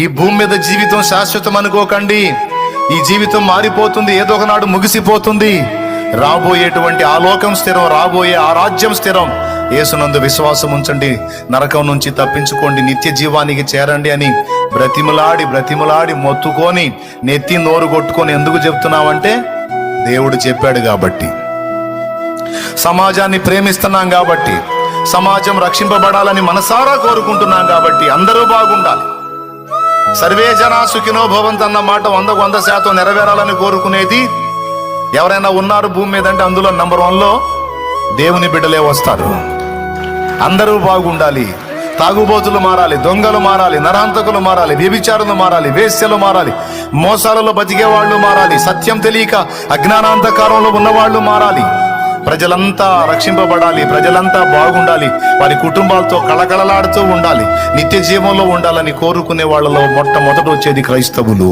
ఈ భూమి మీద జీవితం శాశ్వతం అనుకోకండి. ఈ జీవితం మారిపోతుంది ఏదో ఒకనాడు ముగిసిపోతుంది. రాబోయేటువంటి ఆ లోకం స్థిరం రాబోయే ఆ రాజ్యం స్థిరం. యేసునందు విశ్వాసం ఉంచండి నరకం నుంచి తప్పించుకోండి నిత్య జీవానికి చేరండి అని బ్రతిములాడి బ్రతిములాడి మొత్తుకొని నెత్తి నోరు కొట్టుకొని ఎందుకు చెప్తున్నామంటే దేవుడు చెప్పాడు కాబట్టి. సమాజాన్ని ప్రేమిస్తున్నాం కాబట్టి సమాజం రక్షింపబడాలని మనసారా కోరుకుంటున్నాం కాబట్టి అందరూ బాగుండాలి. సర్వే జనా సుఖినో భవంత్ అన్న మాట వందకు వంద శాతం నెరవేరాలని కోరుకునేది ఎవరైనా ఉన్నారు భూమి మీద అంటే అందులో నంబర్ వన్లో దేవుని బిడ్డలే వస్తారు. అందరూ బాగుండాలి. తాగుబోతులు మారాలి దొంగలు మారాలి నరాంతకులు మారాలి వ్యభిచారులు మారాలి వేశ్యలు మారాలి మోసాలలో బతికే వాళ్ళు మారాలి సత్యం తెలియక అజ్ఞానాంధకారంలో ఉన్నవాళ్ళు మారాలి. ప్రజలంతా రక్షింపబడాలి ప్రజలంతా బాగుండాలి వారి కుటుంబాలతో కళకళలాడుతూ ఉండాలి నిత్య జీవంలో ఉండాలని కోరుకునే వాళ్ళలో మొట్టమొదట వచ్చేది క్రైస్తవులు.